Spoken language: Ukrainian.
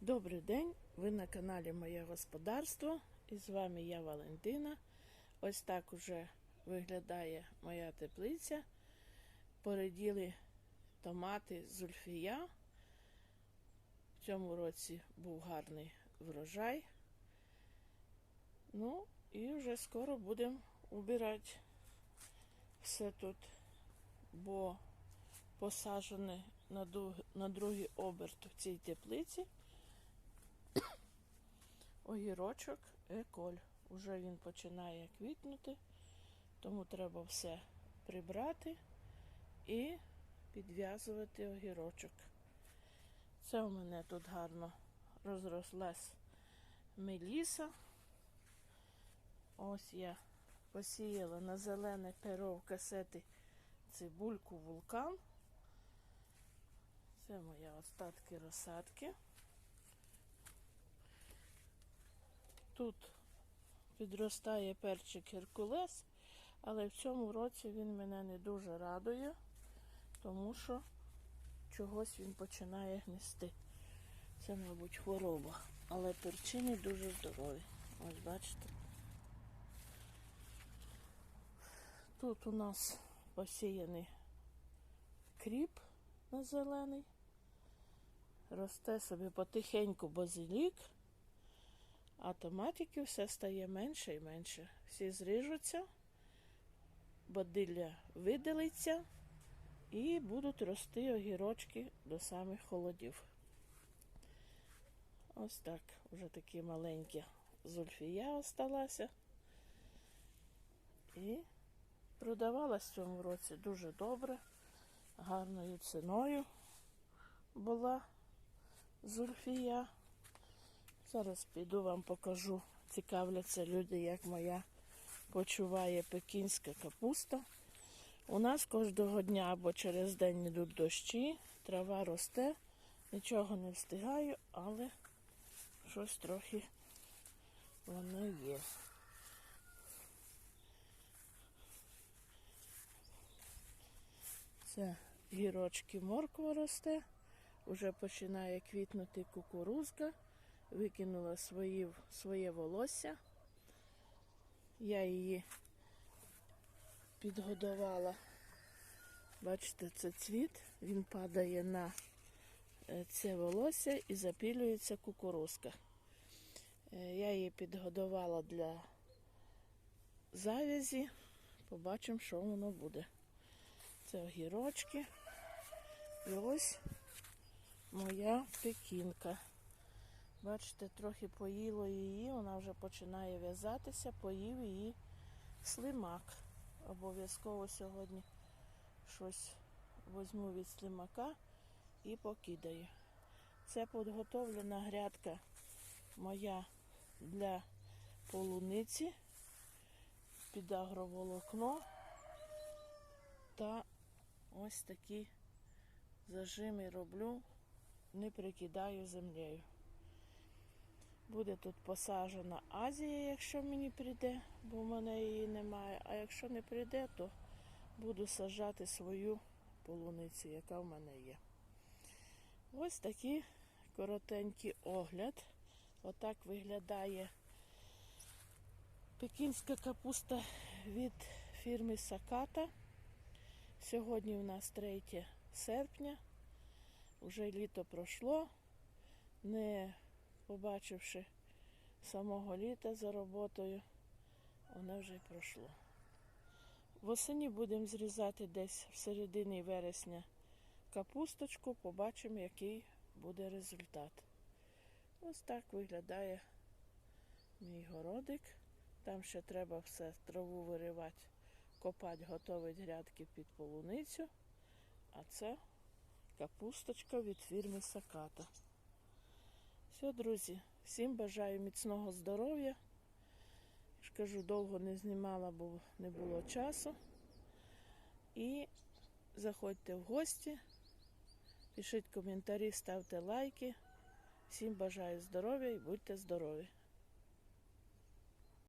Добрий день! Ви на каналі Моє Господарство. І з вами я Валентина. Ось так уже виглядає моя теплиця. Пореділи томати зульфія. В цьому році був гарний врожай. Ну, і вже скоро будемо убирати все тут, бо посаджене на другий оберт в цій теплиці огірочок еколь. Уже він починає квітнути, тому треба все прибрати і підв'язувати огірочок. Це у мене тут гарно розрослась меліса. Ось я посіяла на зелене перо в касети цибульку вулкан. Це мої остатки розсадки. Тут підростає перчик Геркулес, але в цьому році він мене не дуже радує, тому що чогось він починає гнести. Це, мабуть, хвороба. Але перчини дуже здорові. Ось бачите. Тут у нас посіяний кріп на зелений. Росте собі потихеньку базилік. А томатиків все стає менше і менше. Всі зріжуться, бадилля видалиться і будуть рости огірочки до самих холодів. Ось так, вже такі маленькі зульфія осталася. І продавалась в цьому році дуже добре, гарною ціною була зульфія. Зараз піду вам покажу. Цікавляться люди, як моя почуває пекінська капуста. У нас кожного дня або через день йдуть дощі, трава росте, нічого не встигаю, але щось трохи воно є. Це гірочки морква росте, вже починає квітнути кукурузка викинула свої, своє волосся. Я її підгодувала. Бачите, це цвіт, він падає на е, це волосся і запілюється кукурузка. Е, Я її підгодувала для завязі. Побачимо, що воно буде. Це огірочки. І ось моя пекінка. Бачите, трохи поїло її, вона вже починає в'язатися, поїв її слимак. Обов'язково сьогодні щось візьму від слимака і покидаю. Це підготовлена грядка моя для полуниці під агроволокно та ось такі зажими роблю, не прикидаю землею. Буде тут посаджена Азія, якщо мені прийде, бо в мене її немає. А якщо не прийде, то буду саджати свою полуницю, яка в мене є. Ось такий коротенький огляд. Отак виглядає пекінська капуста від фірми Саката. Сьогодні у нас 3 серпня. Уже літо пройшло. Не побачивши самого літа за роботою, воно вже й пройшло. Восені будемо зрізати десь в середині вересня капусточку, побачимо, який буде результат. Ось так виглядає мій городик. Там ще треба все траву виривати, копати, готувати грядки під полуницю. А це капусточка від фірми Саката. Все, друзі, всім бажаю міцного здоров'я. Ж кажу, довго не знімала, бо не було часу. І заходьте в гості, пишіть коментарі, ставте лайки. Всім бажаю здоров'я і будьте здорові!